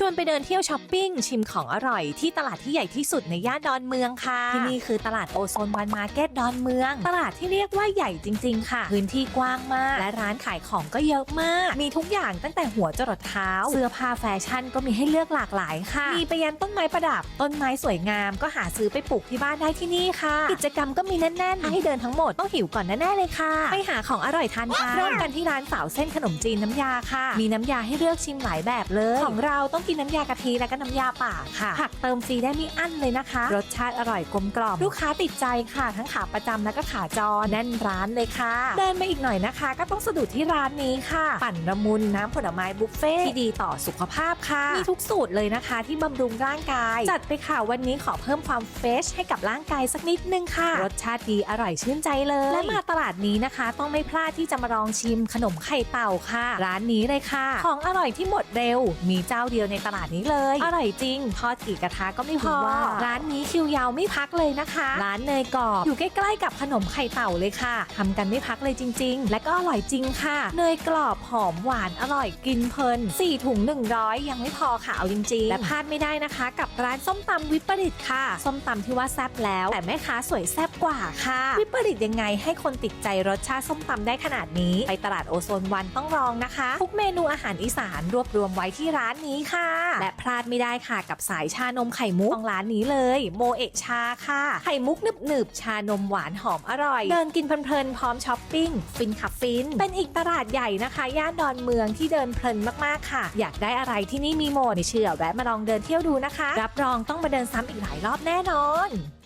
ชวนไปเดินเที่ยวช้อปปิ้ง ชิมของอร่อยที่ตลาดที่ใหญ่ที่สุดในย่านดอนเมืองค่ะ ที่นี่คือตลาดโอโซนวันมาร์เก็ตดอนเมือง ตลาดที่เรียกว่าใหญ่จริง ๆ ค่ะ พื้นที่กว้างมาก และร้านขายของก็เยอะมาก มีทุกอย่างตั้งแต่หัวจรดเท้า เสื้อผ้าแฟชั่นก็มีให้เลือกหลากหลายค่ะ มีไปยันต้นไม้ประดับ ต้นไม้สวยงามก็หาซื้อไปปลูกที่บ้านได้ที่นี่ค่ะ กิจกรรมก็มีแน่นๆให้เดินทั้งหมดต้องหิวก่อนแน่ๆเลยค่ะ ไปหาของอร่อยทานกันเริ่มกันที่ร้านสาวเส้นขนมจีนน้ำยาค่ะ มีน้ำยาให้เลือกชิมหลายแบบเลยของเราต้องกินน้ำยากะทิและก็น้ำยาป่าค่ะผักเติมฟรีได้ไม่อั้นเลยนะคะ รสชาติอร่อยกลมกล่อม ลูกค้าติดใจค่ะ ทั้งขาประจำและก็ขาจรแน่นร้านเลยค่ะ เดินมาอีกหน่อยนะคะ ก็ต้องสะดุดที่ร้านนี้ค่ะ ปั่นละมุนน้ำผลไม้บุฟเฟ่ที่ดีต่อสุขภาพค่ะ มีทุกสูตรเลยนะคะ ที่บำรุงร่างกาย จัดไปค่ะวันนี้ขอเพิ่มความเฟรชให้กับร่างกายสักนิดนึงค่ะ รสชาติดีอร่อยชื่นใจเลย และมาตลาดนี้นะคะ ต้องไม่พลาดที่จะมาลองชิมขนมไข่เต่าค่ะ ร้านนี้เลยค่ะ ของอร่อยที่หมดเร็ว มีเจ้าเดียวในตลาดนี้เลย อร่อยจริงทอดกี่กระทะก็ไม่พอร้านนี้คิวยาวไม่พักเลยนะคะ ร้านเนยกรอบอยู่ใกล้ๆกับขนมไข่เต่าเลยค่ะทำกันไม่พักเลยจริง ๆ และก็อร่อยจริงค่ะ เนยกรอบหอมหวานอร่อยกินเพลิน4ถุง 100 ยังไม่พอค่ะเอาจริงๆและพลาดไม่ได้นะคะ กับร้านส้มตำวิปริตค่ะ ส้มตำที่ว่าแซ่บแล้ว แต่แม่ค้าสวยแซ่บกว่าค่ะ วิปริตยังไงให้คนติดใจรสชาติส้มตำได้ขนาดนี้ ไปตลาดโอโซนวันต้องลองนะคะทุกเมนูอาหารอีสานรวบรวมไว้ที่ร้านนี้ค่ะและพลาดไม่ได้ค่ะกับสายชานมไข่มุกของร้านนี้เลย โมเอะชาค่ะ ไข่มุกหนึบๆชานมหวานหอมอร่อย เดินกินเพลินๆพร้อมช้อปปิ้ง ฟินขับฟิน เป็นอีกตลาดใหญ่นะคะ ย่านดอนเมืองที่เดินเพลินมากๆค่ะ อยากได้อะไรที่นี่มีหมดไม่เชื่อแวะมาลองเดินเที่ยวดูนะคะ รับรองต้องมาเดินซ้ำอีกหลายรอบแน่นอน